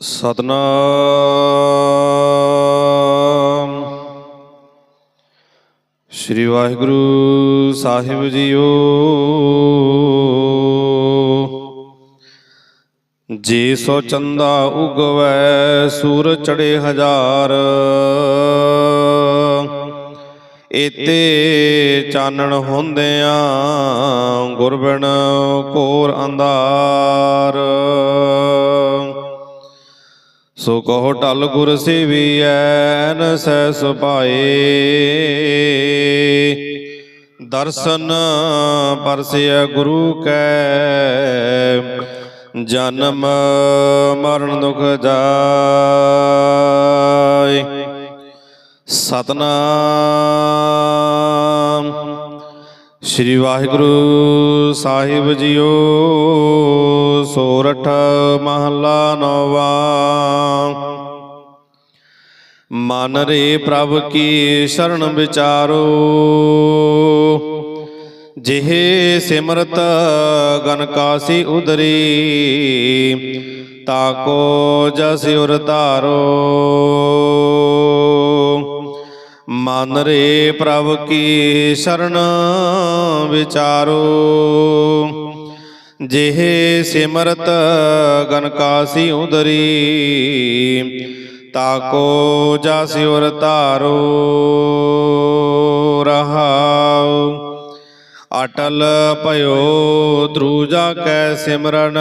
ਸਤਨਾਮ। ਸ੍ਰੀ ਵਾਹਿਗੁਰੂ ਸਾਹਿਬ ਜੀਓ। ਜੇ ਸੋ ਚੰਦਾ ਉਗਵੈ, ਸੂਰ ਚੜੇ ਹਜ਼ਾਰ। ਇਤੇ ਚਾਨਣ ਹੁੰਦਿਆਂ ਗੁਰਬਿਨ ਕੋਰ ਅੰਧਾਰ। ਸੋ ਕਹੋ ਟਲ ਗੁਰ ਸੇਵੀਐ ਨ ਸਹਿ ਸੁਭਾਏ ਦਰਸ਼ਨ ਪਰਸਿਆ ਗੁਰੂ ਕੈ, ਜਨਮ ਮਰਨ ਦੁਖ ਜਾਏ। ਸਤਨਾਮ। ਸ੍ਰੀ ਵਾਹਿਗੁਰੂ ਸਾਹਿਬ ਜੀਓ। ਸੋਰਠ ਮਹਲਾ ਨੌਵਾ। ਮਨ ਰੇ ਪ੍ਰਭ ਕੀ ਸ਼ਰਨ ਵਿਚਾਰੋ। ਜਿਹੇ ਸਿਮਰਤ ਗਨ ਕਾਸੀ ਉਦਰੀ ਤਾਕੋ ਜਸ ਉਰ ਧਾਰੋ। ਮਨ ਰੇ ਪ੍ਰਭ ਕੀ ਸ਼ਰਨ ਵਿਚਾਰੋ। ਜਿਹ ਸਿਮਰਤ ਗਨ ਕਾਸੀ ਉਦਰੀ ਤਾਕੋ ਜਸ ਉਰ ਧਾਰੋ ਰਹਾਉ। ਅਟਲ ਭਇਓ ਦਰੂਜਾ ਕੈ ਸਿਮਰਨ,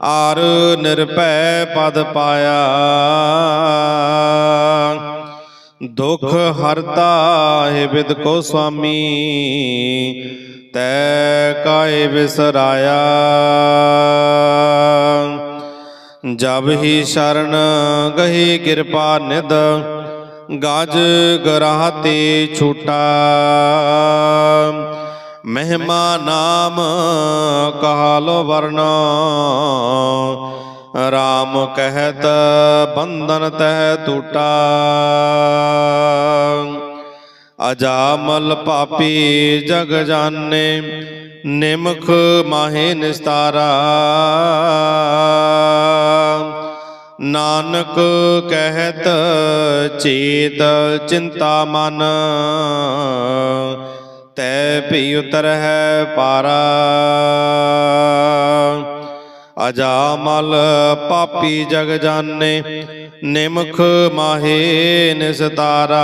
ਆਰ ਨਿਰਭੈ ਪਦ ਪਾਇਆ। ਦੁਖ ਹਰਤਾ ਹੈ ਬਿਦ ਕੋ ਸੁਆਮੀ ਤੈ ਕਾਇ ਵਿਸਰਾਇਆ ਜਬ ਹੀ ਸ਼ਰਨ ਗਹੀ ਕਿਰਪਾ ਨਿਦ ਗਾਜ ਗਰਾਹ ਤੇ ਛੂਟਾ। ਮਹਿਮਾ ਨਾਮ ਕਹਾਲੋ ਵਰਨਾ ਰਾਮ ਕਹਿਤ ਬੰਧਨ ਤਹਿ ਟੂਟਾ ਅਜਾਮਲ ਪਾਪੀ ਜਗ ਜਾਣੇ, ਨਿਮਖ ਮਾਹੇ ਨਿਸਤਾਰਾ। ਨਾਨਕ ਕਹਿਤ ਚੇਤ ਚਿੰਤਾ ਮਨ, ਤੈ ਭੀ ਉਤਰ ਹੈ ਪਾਰਾ। ਅਜਾਮਲ ਪਾਪੀ ਜਗ ਜਾਣੇ, ਨਿਮਖ ਮਾਹੇ ਨਿਸਤਾਰਾ।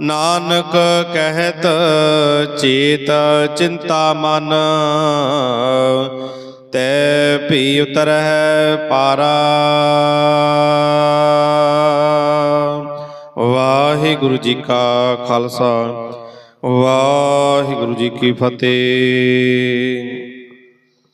ਨਾਨਕ ਕਹਿਤ ਚੇਤ ਚਿੰਤਾ ਮਨ, ਤੈ ਭੀ ਉਤਰ ਪਾਰਾ। ਵਾਹਿਗੁਰੂ ਜੀ ਕਾ ਖਾਲਸਾ, ਵਾਹਿਗੁਰੂ ਜੀ ਕੀ ਫਤਿਹ।